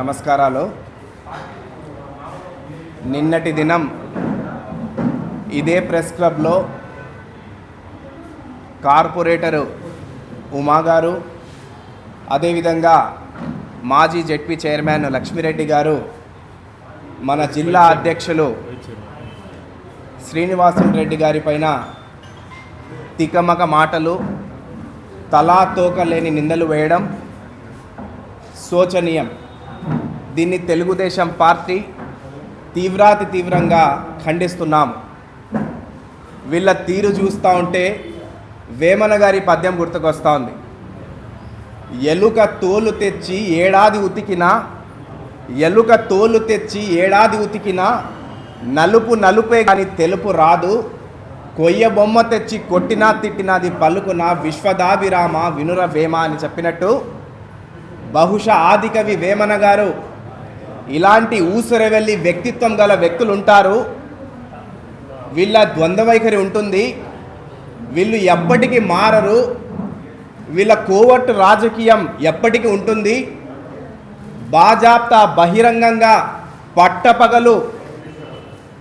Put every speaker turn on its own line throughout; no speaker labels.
నమస్కారాలు. నిన్నటి దినం ఇదే ప్రెస్ క్లబ్లో కార్పొరేటరు ఉమా గారు అదేవిధంగా మాజీ జెడ్పీ చైర్మన్ లక్ష్మిరెడ్డి గారు మన జిల్లా అధ్యక్షులు శ్రీనివాసులు రెడ్డి గారి పైన తికమక మాటలు తలా తోక లేని నిందలు వేయడం శోచనీయం. దీన్ని తెలుగుదేశం పార్టీ తీవ్రాతి తీవ్రంగా ఖండిస్తున్నాం వీళ్ళ తీరు చూస్తూ ఉంటే వేమన గారి పద్యం గుర్తుకొస్తూ ఉంది ఎలుక తోలు తెచ్చి ఏడాది ఉతికినా ఎలుక తోలు తెచ్చి ఏడాది ఉతికినా నలుపు నలుపే కానీ తెలుపు రాదు కొయ్య బొమ్మ తెచ్చి కొట్టినా తిట్టినాది పలుకున విశ్వదాభిరామ వినుర వేమ అని చెప్పినట్టు బహుశా ఆదికవి వేమన గారు ఇలాంటి ఊసరవెల్లి వ్యక్తిత్వం గల వ్యక్తులు ఉంటారు వీళ్ళ ద్వంద్వ వైఖరి ఉంటుంది. వీళ్ళు ఎప్పటికీ మారరు. వీళ్ళ కోవట్టు రాజకీయం ఎప్పటికీ ఉంటుంది. బాజాప్తా బహిరంగంగా పట్టపగలు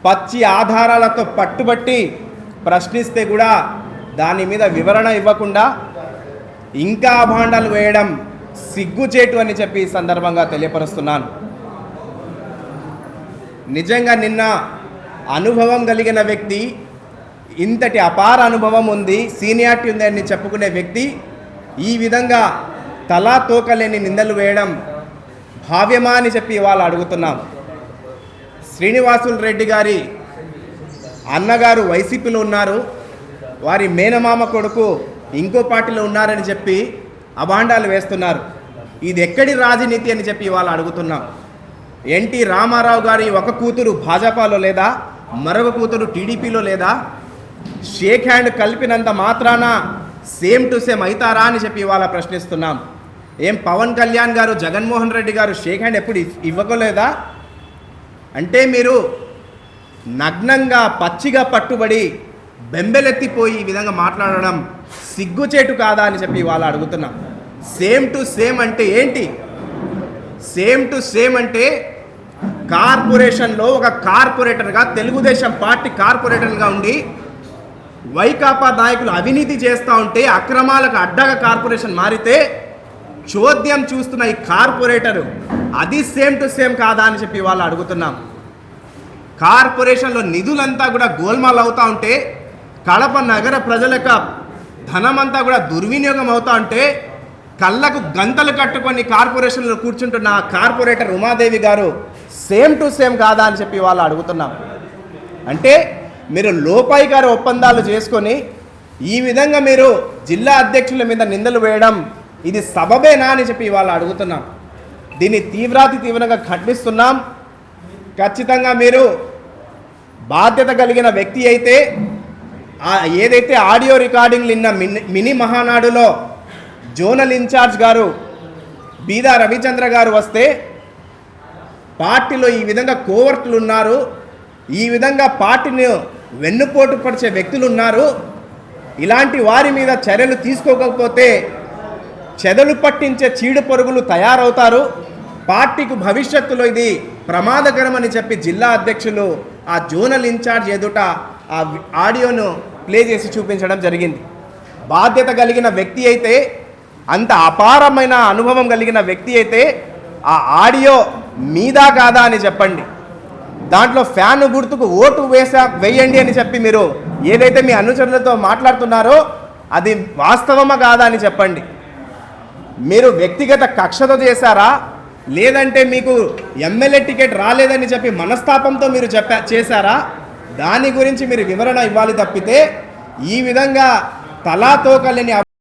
పచ్చి ఆధారాలతో పట్టుబట్టి ప్రశ్నిస్తే కూడా దాని మీద వివరణ ఇవ్వకుండా ఇంకా అభాండాలు వేయడం సిగ్గుచేటు అని చెప్పి ఈ సందర్భంగా తెలియపరుస్తున్నాను. నిజంగా నిన్న అనుభవం కలిగిన వ్యక్తి ఇంతటి అపార అనుభవం ఉంది సీనియారిటీ ఉందని చెప్పుకునే వ్యక్తి ఈ విధంగా తలా తోకలేని నిందలు వేయడం భావ్యమా అని చెప్పి వాళ్ళు అడుగుతున్నాం. శ్రీనివాసులు రెడ్డి గారి అన్నగారు వైసీపీలో ఉన్నారు. వారి మేనమామ కొడుకు ఇంకో పార్టీలో ఉన్నారని చెప్పి అభాండాలు వేస్తున్నారు. ఇది ఎక్కడి రాజనీతి అని చెప్పి వాళ్ళు అడుగుతున్నాం. ఎన్టీ రామారావు గారి ఒక కూతురు భాజపాలో లేదా మరొక కూతురు టీడీపీలో లేదా షేక్ హ్యాండ్ కలిపినంత మాత్రాన సేమ్ టు సేమ్ అవుతారా అని చెప్పి ఇవాళ ప్రశ్నిస్తున్నాం. ఏం పవన్ కళ్యాణ్ గారు జగన్మోహన్ రెడ్డి గారు షేక్ హ్యాండ్ ఎప్పుడు ఇవ్వకోలేదా? అంటే మీరు నగ్నంగా పచ్చిగా పట్టుబడి బెంబెలెత్తిపోయి ఈ విధంగా మాట్లాడడం సిగ్గుచేటు కాదా అని చెప్పి ఇవాళ అడుగుతున్నాం. సేమ్ టు సేమ్ అంటే ఏంటి? సేమ్ టు సేమ్ అంటే కార్పొరేషన్లో ఒక కార్పొరేటర్గా తెలుగుదేశం పార్టీ కార్పొరేటర్గా ఉండి వైకాపా నాయకులు అవినీతి చేస్తూ ఉంటే అక్రమాలకు అడ్డగా కార్పొరేషన్ మారితే చోద్యం చూస్తున్న ఈ కార్పొరేటరు అది సేమ్ టు సేమ్ కాదా అని చెప్పి వాళ్ళు అడుగుతున్నాం. కార్పొరేషన్లో నిధులంతా కూడా గోల్మాల్ అవుతూ ఉంటే కడప నగర ప్రజల యొక్క ధనమంతా కూడా దుర్వినియోగం అవుతా ఉంటే కళ్ళకు గంతలు కట్టుకొని కార్పొరేషన్లో కూర్చుంటున్న కార్పొరేటర్ ఉమాదేవి గారు సేమ్ టు సేమ్ కాదా అని చెప్పి వాళ్ళు అడుగుతున్నాం. అంటే మీరు లోపాయికారి ఒప్పందాలు చేసుకొని ఈ విధంగా మీరు జిల్లా అధ్యక్షుల మీద నిందలు వేయడం ఇది సబబేనా అని చెప్పి వాళ్ళు అడుగుతున్నాం. దీన్ని తీవ్రాతి తీవ్రంగా ఖండిస్తున్నాం. ఖచ్చితంగా మీరు బాధ్యత కలిగిన వ్యక్తి అయితే ఏదైతే ఆడియో రికార్డింగ్లు నిన్న మిని మినీ మహానాడులో జోనల్ ఇన్ఛార్జ్ గారు బీదా రవిచంద్ర గారు వస్తే పార్టీలో ఈ విధంగా కోవర్టులు ఉన్నారు ఈ విధంగా పార్టీని వెన్నుపోటు పరిచే వ్యక్తులు ఉన్నారు. ఇలాంటి వారి మీద చర్యలు తీసుకోకపోతే చెదలు పట్టించే చీడు పొరుగులు తయారవుతారు. పార్టీకు భవిష్యత్తులో ఇది ప్రమాదకరమని చెప్పి జిల్లా అధ్యక్షులు ఆ జోనల్ ఇన్ఛార్జ్ ఎదుట ఆ ఆడియోను ప్లే చేసి చూపించడం జరిగింది. బాధ్యత కలిగిన వ్యక్తి అయితే అంత అపారమైన అనుభవం కలిగిన వ్యక్తి అయితే ఆ ఆడియో మీదా కాదా అని చెప్పండి. దాంట్లో ఫ్యాన్ గుర్తుకు ఓటు వేసా వేయండి అని చెప్పి మీరు ఏదైతే మీ అనుచరులతో మాట్లాడుతున్నారో అది వాస్తవమా కాదా అని చెప్పండి. మీరు వ్యక్తిగత కక్షతో చేశారా? లేదంటే మీకు ఎమ్మెల్యే టికెట్ రాలేదని చెప్పి మనస్తాపంతో మీరు చెప్పా చేశారా? దాని గురించి మీరు వివరణ ఇవ్వాలి తప్పితే ఈ విధంగా తలాతోకలేని